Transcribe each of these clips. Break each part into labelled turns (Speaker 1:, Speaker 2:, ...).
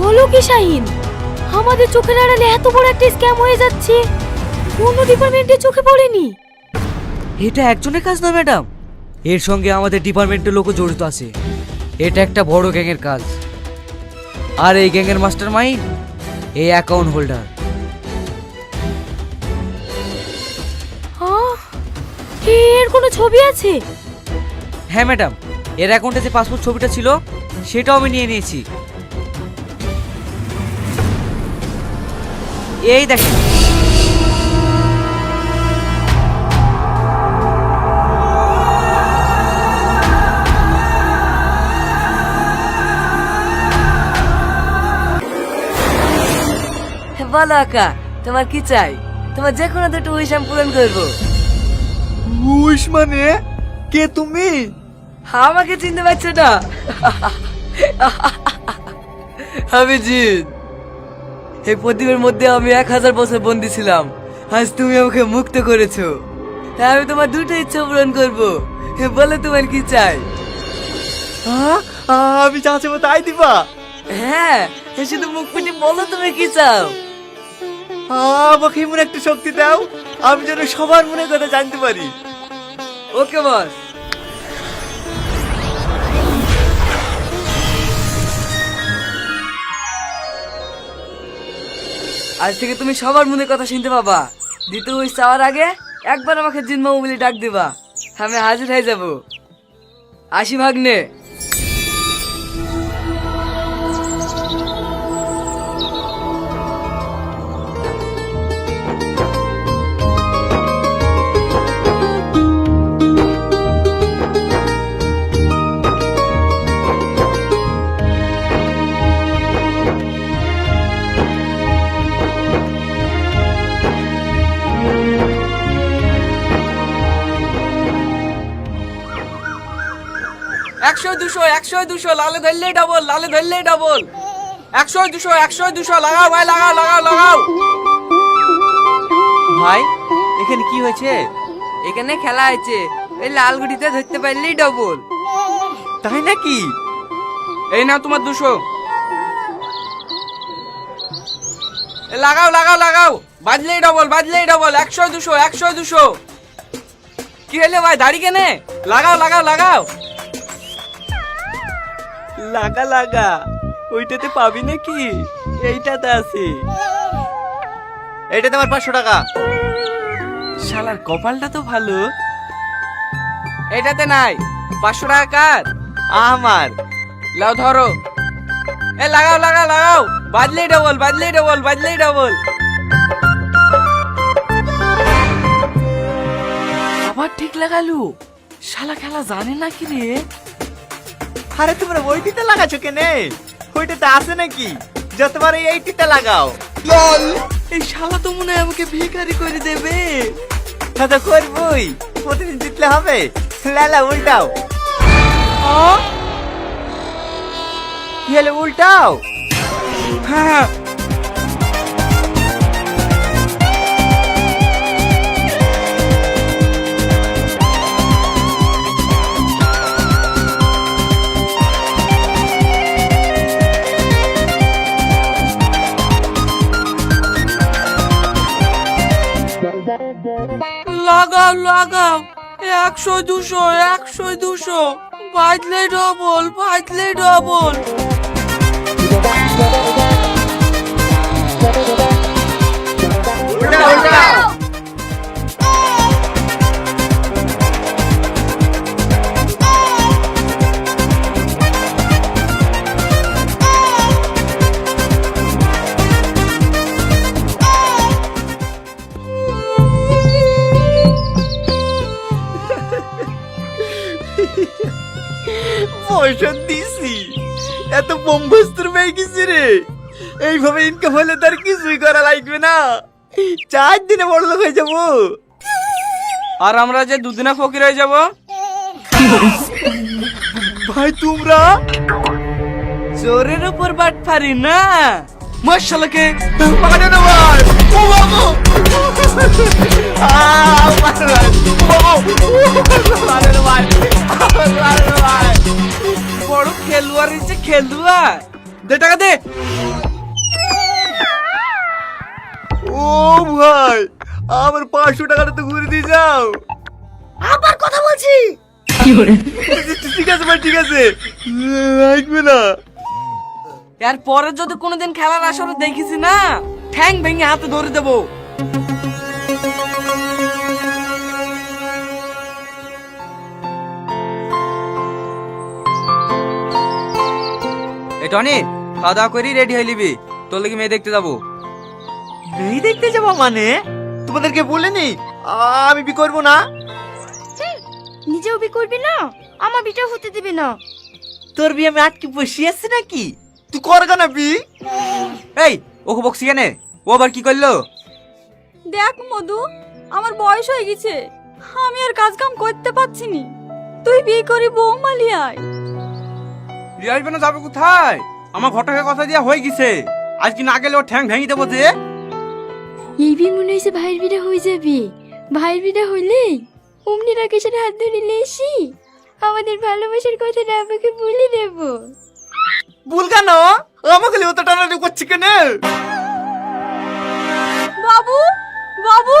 Speaker 1: বলো কি শাহিন? আমাদের চোখের আড়ালে এত বড় একটা স্ক্যাম হয়ে যাচ্ছে। অন্য ডিপার্টমেন্টের চোখে পড়েনি।
Speaker 2: এটা একজনের কাজ না ম্যাডাম এর সঙ্গে আমাদের ডিপার্টমেন্টের লোকও জড়িত আছে। এটা একটা বড় গ্যাংয়ের কাজ। আর এই গ্যাংয়ের মাস্টার মাইন্ড এই অ্যাকাউন্ট হোল্ডার
Speaker 1: এর কোনো ছবি আছে?
Speaker 2: হ্যাঁ ম্যাডাম এর অ্যাকাউন্টে যে পাসপোর্ট ছবিটা ছিল সেটাও আমি নিয়ে নিয়েছি। এই দেখেন
Speaker 3: বলো আকা তোমার কি চাই? তোমার যে কোনো দুটো উইশ আমি পূরণ করব।
Speaker 4: উইশ মানে? কে তুমি?
Speaker 3: আমাকে চিনতে পারছ না। আমি জিন এই প্রদীপের মধ্যে আমি এক হাজার বছর বন্দি ছিলাম। আজ তুমি আমাকে মুক্ত করেছ। হ্যাঁ আমি তোমার দুটো ইচ্ছা পূরণ করব। বলে তোমার কি চাই?
Speaker 4: আমি যা চাবো তাই দিবা।
Speaker 3: হ্যাঁ শুধু মুখ ফুটে বলো তুমি কি চাও?
Speaker 4: আমাকে এমন একটা শক্তি দাও আমি যেন সবার মনে কথা জানতে পারি।
Speaker 3: ওকে বস। আজ থেকে তুমি সবার মনে কথা শুনতে পাবা। দ্বিতীয় উইশ চাওয়ার আগে একবার আমাকে জিনমা বলে ডাক দিবা। আমি হাজির হয়ে যাব। আসি ভাগ্নে।
Speaker 5: একশো দুশো একশো দুশো লালে ধরলেই ডবল লালে ধরলেই ডবল একশো দুশো একশো দুশো লাগাও ভাই লাগাও লাগাও লাগাও।
Speaker 2: ভাই এখানে কি হয়েছে?
Speaker 3: এখানে খেলা আছে এই লাল গুটিতে ধরতে পারলেই ডবল
Speaker 4: তাই নাকি?
Speaker 5: এই নাও তোমার দুশো। এ লাগাও লাগাও লাগাও। বাজলেই ডবল বাজলেই ডবল একশো দুশো একশো দুশো। কি হলে ভাই দাড়ি কেনে? লাগাও লাগাও লাগাও।
Speaker 4: লাগা লাগা, ওইটাতে পাবি নাকি? এইটাতে আছে। এইটা তোমার পাঁচশো টাকা। শালার কপালটা তো ভালো।
Speaker 5: এটাতে নাই, পাঁচশো টাকা কার?
Speaker 4: আমার।
Speaker 5: লাও ধরো। এ, লাগাও লাগাও লাগাও। বাজলেই ডবল বাজলেই ডবল বাজলেই ডবল
Speaker 3: আবার ঠিক লাগালু? শালা খেলা জানে না কি রে?
Speaker 4: আরে তোমরা ওইটিতে লাগাছো কেনে? ওইটাতে আছে নাকি? যতবার এই এইটিতে লাগাও। লল!
Speaker 3: এই শালা তো মনে হয় আমাকে ভিখারি করে দেবে।
Speaker 4: তা তো করবই। প্রতিদিন জিতলে হবে। লালা উল্টাও। হ্যালো উল্টাও? হ্যাঁ।
Speaker 5: লাগাও লাগাও। একশো দুশো একশো দুশো। বাজলে ডবল বাজলে ডবল
Speaker 4: উল্টা উল্টাও পয়সা দিছি এত বোম্বস্ত্র পেয়ে গেছি রে এইভাবে ইনকাম হলে তার কিছুই করা লাগবে না চার দিনে বড় লোক হয়ে যাব
Speaker 5: আর আমরা যে দুদিনে ফকির হয়ে যাব
Speaker 4: ভাই তোমরা
Speaker 3: চোরের উপর বাট পারি না
Speaker 5: মাশাআল্লাহকে
Speaker 4: পারে না ভাই ও বাবু আহ, পারে না। বাবু। পারে না ভাই। পারে না ভাই।
Speaker 5: খেলোয়াড় হচ্ছে খেলোয়াড় দে টাকা দে।
Speaker 4: ও ভাই আমার পাঁচশো টাকাটা তো ঘুরে দিয়ে যাও।
Speaker 1: আবার কথা বলছি?
Speaker 4: ঠিক আছে ভাই ঠিক আছে। লাগবে না।
Speaker 5: এর পরে যদি কোনোদিন খেলার আসরে দেখিস না ঠ্যাং ভেঙে হাতে ধরে দেবো।
Speaker 3: এই টনি খাওয়া দাওয়া করি রেডি হয়ে নিবি। তোর লাগি মেয়ে দেখতে যাব।
Speaker 4: এই দেখতে যাব মানে? তোমাদেরকে বলেনি আমি বি করব না।
Speaker 1: নিজেও বি করবি না আমার বিটাও হতে দিবি না।
Speaker 4: তোর বিয়ে আমি আটকে বসে আছি নাকি? তুই করগা না বি?
Speaker 3: এই ওকে বকছি কেন? ও আবার কি করল?
Speaker 6: দেখ মধু আমার বয়স হয়ে গেছে। আমি আর কাজ কাম করতে পারছি নি। তুই বিয়ে করি বৌমালি আয়
Speaker 5: রিয়াজ বেনা যাবে কোথায়? আমার ঘটকের কথা দিয়া হয়ে গেছে। আজ কি না গেলে ও ঠ্যাং ভেঙে দেবো যে?
Speaker 1: এই মনে হয়েছে ভাইয়ের বিটা হয়ে যাবে। ভাইয়ের বিটা হইলেই অমনি রাকেশের হাত ধরে লেসি আমাদের ভালোবাসার কথাটা আমাকে বলে দেবো।
Speaker 4: ভুল কেন? আমাকে লিয়ে তো টানাটানি করছি কেন?
Speaker 6: বাবু বাবু!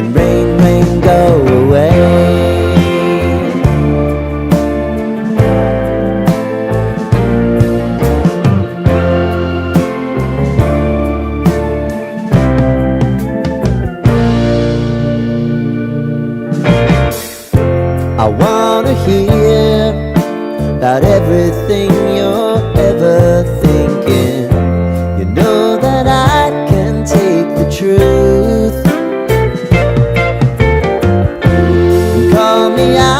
Speaker 7: And rain, rain, go away. I wanna hear about everything you're ever thinking. You know that I can take the truth. Me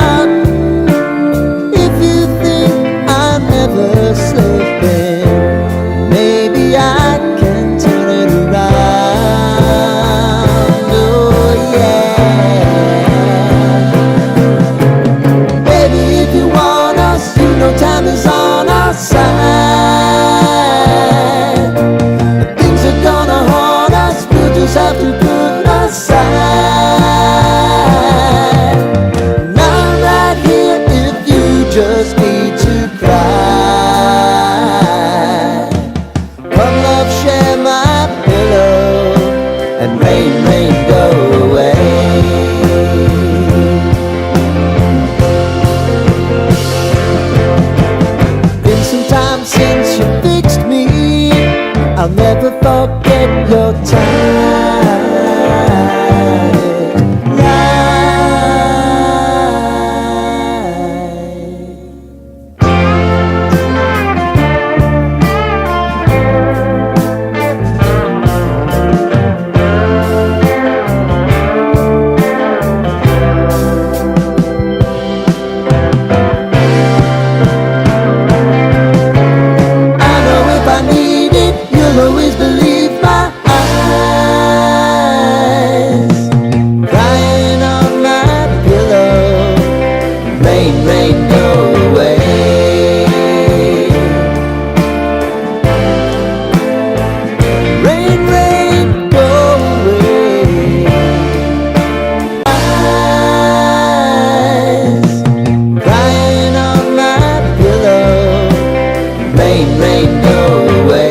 Speaker 7: I'll never forget your time. rain, rain, go away.